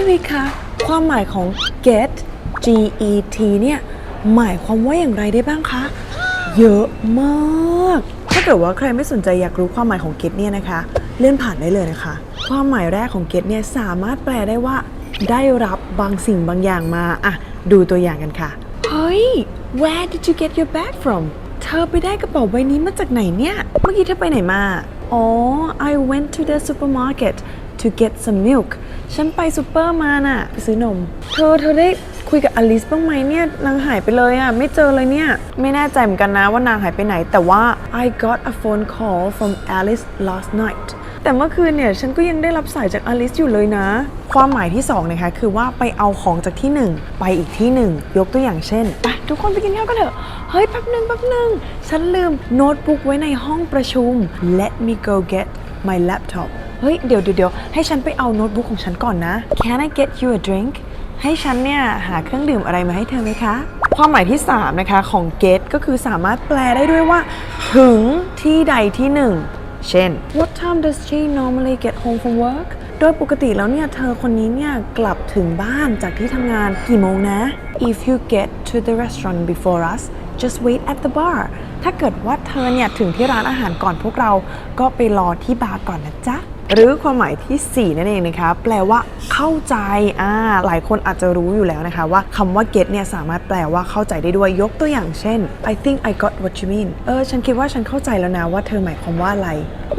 พี่วิคะ ความหมายของ get G E T เนี่ยหมายความว่าอย่างไรได้บ้างคะ เยอะมาก ถ้าเกิดว่าใครไม่สนใจอยากรู้ความหมายของ get เนี่ยนะคะ เลื่อนผ่านได้เลยนะคะ ความหมายแรกของ get เนี่ยสามารถแปลได้ว่า ได้รับบางสิ่งบางอย่างมาอะดูตัวอย่างกันค่ะ เฮ้ย where did you get your bag from เธอไปได้กระเป๋าใบนี้มาจากไหนเนี่ย เมื่อกี้เธอไปไหนมา อ๋อ I went to the supermarket to get some milk ฉันไปซูเปอร์มาน่ะไปซื้อนม เธอเธอได้คุยกับอลิสบ้างไหมเนี่ยนางหายไปเลยอะ ไม่เจอเลยเนี่ย ไม่แน่ใจเหมือนกันนะว่านางหายไปไหน แต่ว่า I got a phone call from Alice last night แต่เมื่อคืนเนี่ยฉันก็ยังได้รับสายจากอลิสอยู่เลยนะ ความหมายที่2นะคะคือว่าไปเอาของจากที่ 1 ไปอีกที่หนึ่งยกตัวอย่างเช่นไปทุกคนไปกินข้าวกันเถอะ เฮ้ยแป๊บหนึ่งแป๊บหนึ่งฉันลืมโน้ตบุ๊กไว้ในห้องประชุม let me go get my laptop เฮ้ยเดี๋ยวเดี๋ยวเดี๋ยวให้ฉันไปเอาโน้ตบุ๊กของฉันก่อนนะ Can I get you a drink ให้ฉันเนี่ยหาเครื่องดื่มอะไรมาให้เธอไหมคะ ความหมายที่ 3 นะคะของ get ก็คือสามารถแปลได้ด้วยว่า ถึงที่ใดที่หนึ่ง เช่น What time does she normally get home from work โดยปกติแล้วเนี่ย เธอคนนี้เนี่ย กลับถึงบ้านจากที่ทำงานกี่โมงนะ If you get to the restaurant before us just wait at the bar ถ้าเกิดว่าเธอเนี่ย ถึงที่ร้านอาหารก่อนพวกเรา ก็ไปรอที่บาร์ก่อนนะจ๊ะ หรือความหมายทีสี่ 4 นั่นเองนะคะ แปลว่าเข้าใจอ่าหลายคนอาจจะรู้อยู่แล้วนะคะ ว่าคำว่า get เนี่ยสามารถแปลว่าเข้าใจได้ด้วยยกตัวอย่างเช่น I think I got what you mean เออ ฉันคิดว่าฉันเข้าใจแล้วนะว่าเธอหมายความว่าอะไร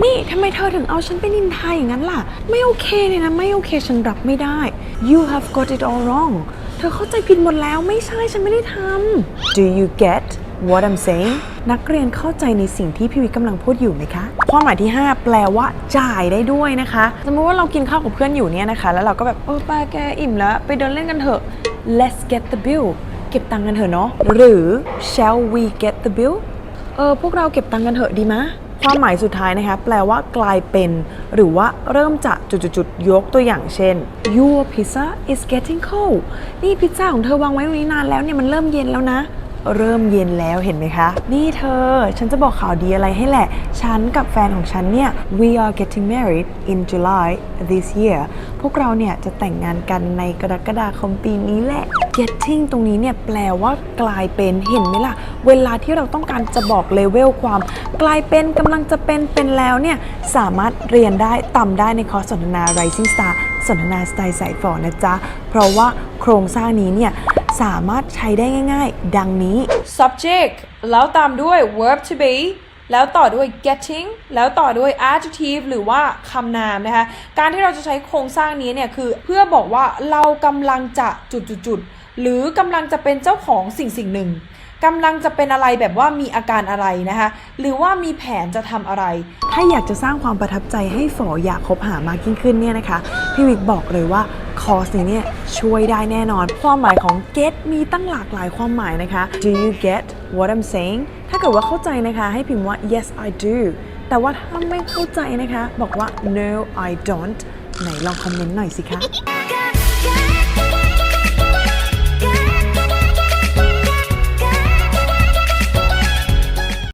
นี่ทำไมเธอถึงเอาฉันไปนินทาอย่างนั้นล่ะ ไม่โอเคเลยนะไม่โอเคฉันรับไม่ได้ you have got it all wrong เธอเข้าใจผิดหมดแล้วไม่ใช่ฉันไม่ได้ทำ do you get what I'm saying นักเรียนเข้าใจในสิ่งที่พี่วิทย์กำลังพูดอยู่ไหมคะความหมายที่ 5 แปลว่าจ่ายได้ด้วยนะคะ สมมติว่าเรากินข้าวกับเพื่อนอยู่เนี่ยนะคะ แล้วเราก็แบบเออป้าแกอิ่มแล้ว ไปเดินเล่นกันเถอะ let's get the bill เก็บตังค์กันเถอะเนาะหรือ shall we get the bill เออพวกเราเก็บตังค์กันเถอะดีมะความหมายสุดท้ายนะคะ แปลว่ากลายเป็น หรือว่าเริ่มจะจุดๆๆยกตัวอย่างเช่น your pizza is getting cold นี่พิซซ่าของเธอวางไว้ตรงนี้นานแล้วเนี่ยมันเริ่มเย็นแล้วนะ เริ่มเย็นแล้วเห็นไหมคะ นี่เธอ ฉันจะบอกข่าวดีอะไรให้แหละ ฉันกับแฟนของฉันเนี่ย we are getting married in July this year พวกเราเนี่ยจะแต่งงานกันในกรกฎาคมปีนี้แหละ getting ตรงนี้เนี่ยแปลว่ากลายเป็นเห็นไหมล่ะ เวลาที่เราต้องการจะบอกเลเวลความ กลายเป็นกำลังจะเป็นเป็นแล้วเนี่ย สามารถเรียนได้ต่ำได้ในคอร์สสนทนา Rising Star สนทนาสไตล์สายฝอนะจ๊ะ เพราะว่าโครงสร้างนี้เนี่ย สามารถใช้ได้ง่าย ๆ ดังนี้ subject แล้วตามด้วย verb to be แล้วต่อด้วย getting แล้วต่อด้วย adjective หรือว่าคำนามนะคะ การที่เราจะใช้โครงสร้างนี้เนี่ยคือเพื่อบอกว่าเรากำลังจะจุดๆๆหรือกำลังจะเป็นเจ้าของสิ่งสิ่งหนึ่ง กำลังจะเป็นอะไรแบบว่ามีอาการอะไรนะคะ หรือว่ามีแผนจะทำอะไร ถ้าอยากจะสร้างความประทับใจให้ฝออยากคบหามากยิ่งขึ้นเนี่ยนะคะ พี่วิกบอกเลยว่าคอร์สนี้เนี่ยช่วยได้แน่นอน ความหมายของ get มีตั้งหลากหลายความหมายนะคะ do you get what I'm saying ถ้าเกิดว่าเข้าใจนะคะ ให้พิมพ์ว่า yes I do แต่ว่าถ้าไม่เข้าใจนะคะ บอกว่า no I don't ไหนลองคอมเมนต์หน่อยสิคะ